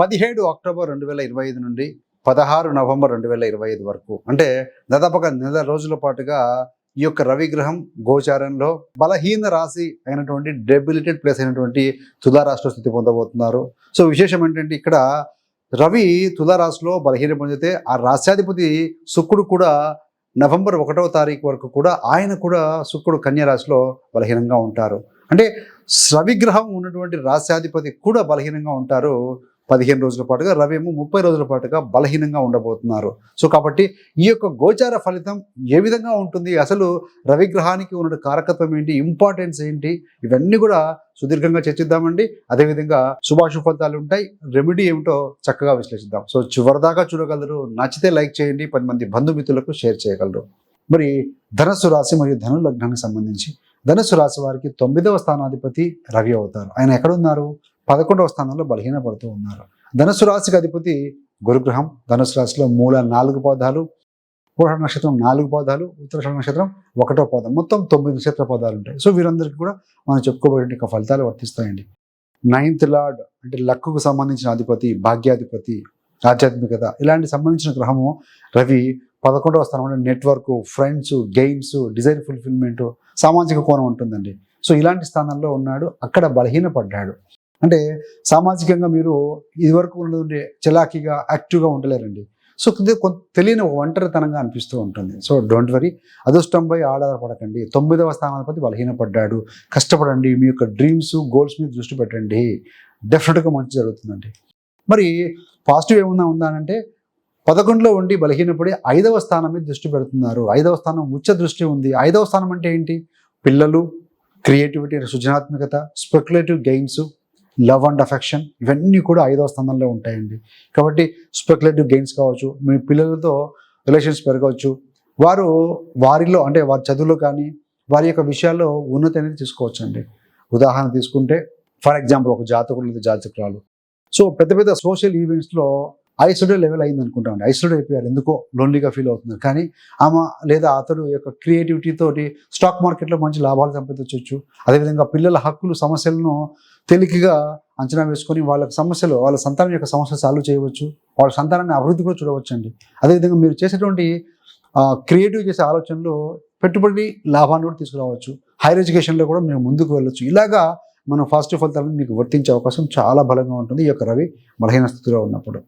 పదిహేడు అక్టోబర్ రెండు వేల ఇరవై ఐదు నుండి పదహారు నవంబర్ రెండు వేల ఇరవై ఐదు వరకు. అంటే దాదాపుగా నెల రోజుల పాటుగా ఈ యొక్క రవి గ్రహం గోచారంలో బలహీన రాశి అయినటువంటి డెబిలిటెడ్ ప్లేస్ అయినటువంటి తులారాశిలో స్థితి పొందబోతున్నారు. సో విశేషం ఏంటంటే ఇక్కడ రవి తులారాశిలో బలహీన పొందితే ఆ రాశ్యాధిపతి శుక్రుడు కూడా నవంబర్ ఒకటవ తారీఖు వరకు కూడా ఆయన కూడా శుక్రుడు కన్యారాశిలో బలహీనంగా ఉంటారు. అంటే రవిగ్రహం ఉన్నటువంటి రాశ్యాధిపతి కూడా బలహీనంగా ఉంటారు. పదిహేను రోజుల పాటుగా రవి ఏమో ముప్పై రోజుల పాటుగా బలహీనంగా ఉండబోతున్నారు. సో కాబట్టి ఈ యొక్క గోచార ఫలితం ఏ విధంగా ఉంటుంది? అసలు రవి గ్రహానికి ఉన్న కారకత్వం ఏంటి? ఇంపార్టెన్స్ ఏంటి? ఇవన్నీ కూడా సుదీర్ఘంగా చర్చిద్దామండి. అదేవిధంగా శుభాశు ఫలితాలు ఉంటాయి. రెమెడీ ఏమిటో చక్కగా విశ్లేషిద్దాం. సో చివరిదాకా చూడగలరు. నచ్చితే లైక్ చేయండి. పది మంది బంధుమిత్రులకు షేర్ చేయగలరు. మరి ధనస్సు రాశి మరియు ధను లగ్నానికి సంబంధించి ధనుసు రాశి వారికి తొమ్మిదవ స్థానాధిపతి రవి అవుతారు. ఆయన ఎక్కడున్నారు? పదకొండవ స్థానంలో బలహీనపడుతూ ఉన్నారు. ధనుసు రాశికి అధిపతి గురుగ్రహం. ధనుసు రాశిలో మూల నాలుగు పదాలు పూర్ణ నక్షత్రం నాలుగు పదాలు ఉత్తరాషాఢ నక్షత్రం ఒకటో పదం. మొత్తం తొమ్మిది నక్షత్ర పదాలు ఉంటాయి. సో వీరందరికీ కూడా మనం చెప్పుకోబోయే ఫలితాలు వర్తిస్తాయండి. నైన్త్ లార్డ్ అంటే లక్కుకు సంబంధించిన అధిపతి భాగ్యాధిపతి ఆధ్యాత్మికత ఇలాంటి సంబంధించిన గ్రహము రవి పదకొండవ స్థానం అంటే network friends gains design fulfilment సామాజిక కోణం ఉంటుందండి. సో ఇలాంటి స్థానంలో ఉన్నాడు. అక్కడ బలహీనపడ్డాడు. అంటే సామాజికంగా మీరు ఇదివరకు ఉన్నటువంటి చలాకీగా యాక్టివ్గా ఉండలేరండి. సో కొంత తెలియని ఒంటరితనంగా అనిపిస్తూ ఉంటుంది. So don't worry. అదృష్టంపై ఆధారపడకండి. తొమ్మిదవ స్థానాధిపతి బలహీనపడ్డాడు. కష్టపడండి. మీ యొక్క డ్రీమ్స్ గోల్స్ మీద దృష్టి పెట్టండి. డెఫినెట్గా మంచి జరుగుతుందండి. మరి పాజిటివ్ ఏమన్నా ఉందా అంటే పదకొండులో ఉండి బలహీనపడి ఐదవ స్థానం మీద దృష్టి పెడుతున్నారు. ఐదవ స్థానం ఉచ్చ దృష్టి ఉంది. ఐదవ స్థానం అంటే ఏంటి? పిల్లలు క్రియేటివిటీ సృజనాత్మకత speculative gains love and affection ఇవన్నీ కూడా ఐదవ స్థానంలో ఉంటాయండి. కాబట్టి స్పెక్యులేటివ్ గెయిన్స్ కావచ్చు మీ పిల్లలతో రిలేషన్స్ పెరగవచ్చు. వారు వారిలో అంటే వారి చదువులో కానీ వారి యొక్క విషయాల్లో ఉన్నతి అనేది తీసుకోవచ్చు అండి ఉదాహరణ తీసుకుంటే ఫర్ ఎగ్జాంపుల్ ఒక జాతకులు లేదా జాతకురాలు. సో పెద్ద పెద్ద సోషల్ ఈవెంట్స్లో ఐసోలేట్ లెవెల్ అయింది అనుకుంటామండి ఐసోలేట్ అయిపోయారు. ఎందుకో లోన్లీగా ఫీల్ అవుతున్నారు కానీ ఆమె లేదా అతడు యొక్క క్రియేటివిటీతోటి స్టాక్ మార్కెట్లో మంచి లాభాలు సంపాదించవచ్చు అదేవిధంగా పిల్లల హక్కులు సమస్యలను తేలికగా అంచనా వేసుకొని వాళ్ళ సమస్యలు వాళ్ళ సంతానం యొక్క సమస్యలు సాల్వ్ చేయవచ్చు. వాళ్ళ సంతానాన్ని అభివృద్ధి కూడా చూడవచ్చు అండి అదేవిధంగా మీరు చేసేటువంటి క్రియేటివ్ చేసే ఆలోచనలు పెట్టుబడి లాభాన్ని కూడా తీసుకురావచ్చు. హైయర్ ఎడ్యుకేషన్లో కూడా మీరు ముందుకు వెళ్ళొచ్చు. ఇలాగా మనం పాజిటివ్ ఫలితాలను మీకు వర్తించే అవకాశం చాలా బలంగా ఉంటుంది. ఈ యొక్క రవి బలహీన స్థితిలో ఉన్నప్పుడు.